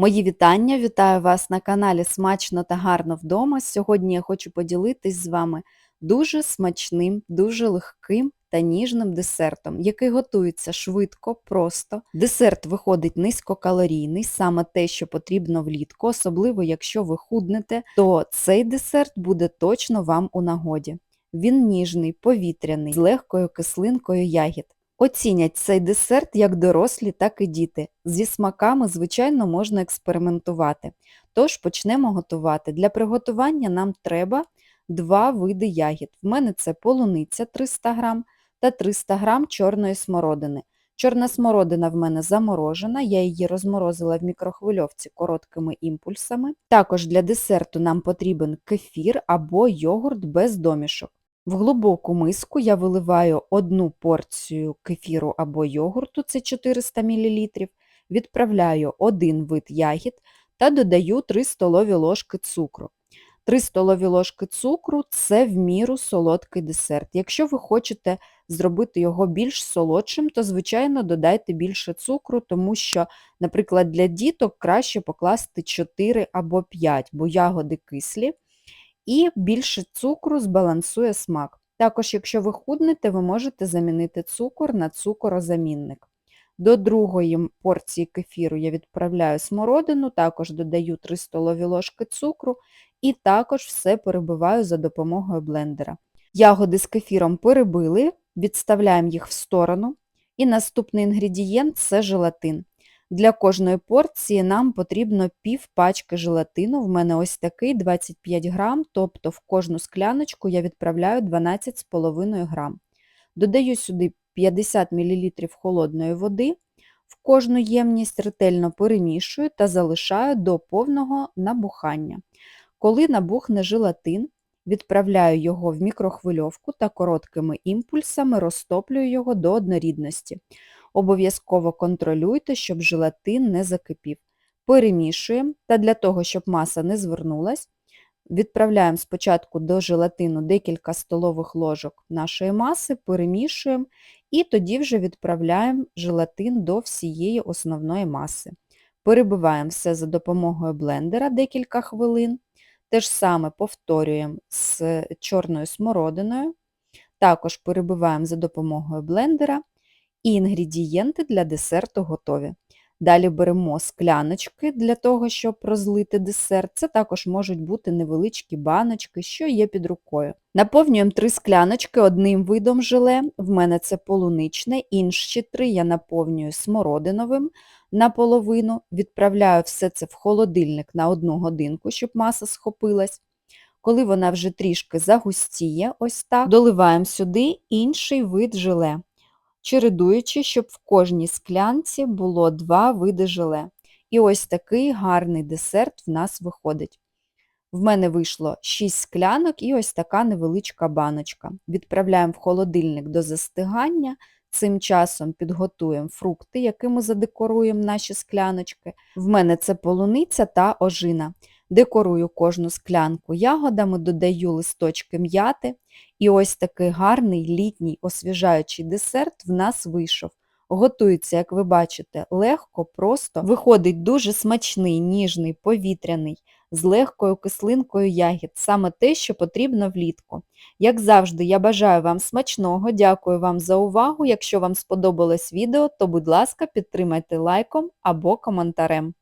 Мої вітання, вітаю вас на каналі Смачно та гарно вдома. Сьогодні я хочу поділитись з вами дуже смачним, дуже легким та ніжним десертом, який готується швидко, просто. Десерт виходить низькокалорійний, саме те, що потрібно влітку, особливо якщо ви худнете, то цей десерт буде точно вам у нагоді. Він ніжний, повітряний, з легкою кислинкою ягід. Оцінять цей десерт як дорослі, так і діти. Зі смаками, звичайно, можна експериментувати. Тож почнемо готувати. Для приготування нам треба два види ягід. В мене це полуниця 300 г та 300 г чорної смородини. Чорна смородина в мене заморожена, я її розморозила в мікрохвильовці короткими імпульсами. Також для десерту нам потрібен кефір або йогурт без домішок. В глибоку миску я виливаю одну порцію кефіру або йогурту, це 400 мл, відправляю один вид ягід та додаю 3 столові ложки цукру. 3 столові ложки цукру це в міру солодкий десерт. Якщо ви хочете зробити його більш солодшим, то, звичайно, додайте більше цукру, тому що, наприклад, для діток краще покласти 4 або 5, бо ягоди кислі і більше цукру збалансує смак. Також, якщо ви худнете, ви можете замінити цукор на цукорозамінник. До другої порції кефіру я відправляю смородину, також додаю 3 столові ложки цукру і також все перебиваю за допомогою блендера. Ягоди з кефіром перебили, відставляємо їх в сторону. І наступний інгредієнт це желатин. Для кожної порції нам потрібно пів пачки желатину. В мене ось такий 25 грам, тобто в кожну скляночку я відправляю 12,5 грам. Додаю сюди 50 мл холодної води, в кожну ємність ретельно перемішую та залишаю до повного набухання. Коли набухне желатин, відправляю його в мікрохвильовку та короткими імпульсами розтоплюю його до однорідності. Обов'язково контролюйте, щоб желатин не закипів. Перемішуємо та для того, щоб маса не звернулась, відправляємо спочатку до желатину декілька столових ложок нашої маси, перемішуємо і тоді вже відправляємо желатин до всієї основної маси. Перебиваємо все за допомогою блендера декілька хвилин. Те ж саме повторюємо з чорною смородиною. Також перебиваємо за допомогою блендера і інгредієнти для десерту готові. Далі беремо скляночки для того, щоб розлити десерт. Це також можуть бути невеличкі баночки, що є під рукою. Наповнюємо три скляночки одним видом желе, в мене це полуничне, інші три я наповнюю смородиновим наполовину, відправляю все це в холодильник на одну годинку, щоб маса схопилась. Коли вона вже трішки загустіє, ось так, доливаємо сюди інший вид желе чередуючи, щоб в кожній склянці було два види желе. І ось такий гарний десерт в нас виходить. В мене вийшло 6 склянок і ось така невеличка баночка. Відправляємо в холодильник до застигання, цим часом підготуємо фрукти, якими задекоруємо наші скляночки. В мене це полуниця та ожина. Декорую кожну склянку ягодами, додаю листочки м'яти. І ось такий гарний літній освіжаючий десерт в нас вийшов. Готується, як ви бачите, легко, просто, виходить дуже смачний, ніжний, повітряний, з легкою кислинкою ягід, саме те, що потрібно влітку. Як завжди, я бажаю вам смачного, дякую вам за увагу. Якщо вам сподобалось відео, то, будь ласка, підтримайте лайком або коментарем.